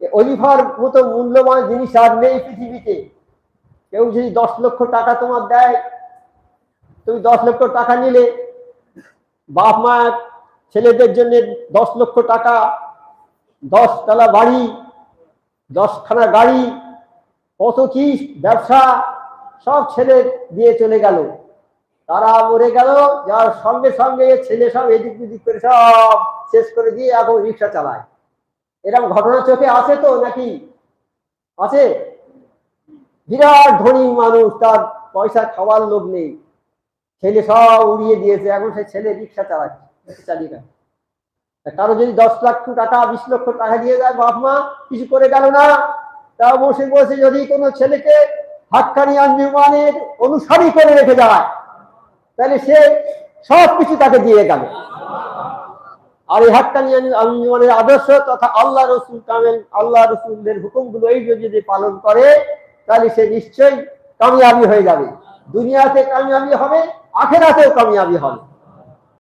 Oliver মতো মূল্যবান জিনিস আর নেই পৃথিবীতে। কেউ যদি দশ লক্ষ টাকা তোমার দেয়, তুমি দশ লক্ষ টাকা নিলে বাপ, মা, ছেলেদের জন্য দশ লক্ষ টাকা, দশ তলা বাড়ি, দশখানা গাড়ি, কত কি ব্যবসা, সব ছেলে দিয়ে চলে গেল। তারা মরে গেল, যার সঙ্গে সঙ্গে ছেলে সব এদিক ওদিক করে সব শেষ করে দিয়ে এখন রিক্সা চালায়। এরকম ঘটনা চোখে আছে তো নাকি? আছে বিরাট ধনী মানুষ, তার পয়সা খাওয়ার লোক নেই। ছেলে সব উড়িয়ে দিয়েছে, এখন সে ছেলে রিক্সা চালাচ্ছে চালিয়ে গেল কারও যদি দশ লক্ষ টাকা, বিশ লক্ষ টাকা দিয়ে যায় বাপ মা, কিছু করে গেল না? তা বসে বসে যদি কোনো ছেলেকে হাক্কানি আঞ্জুমানের অনুসারী করে রেখে যায়, তাহলে সে সব কিছু তাকে দিয়ে গেল। আর এই হাক্কানি আঞ্জুমানের আদর্শ তথা আল্লাহ রসুল কামেল, আল্লাহ রসুলদের হুকুমগুলো এই যদি পালন করে, তাহলে সে নিশ্চয়ই কামিয়াবি হয়ে যাবে। দুনিয়াতে কামিয়াবি হবে, আখেরাতেও কামিয়াবি হবে।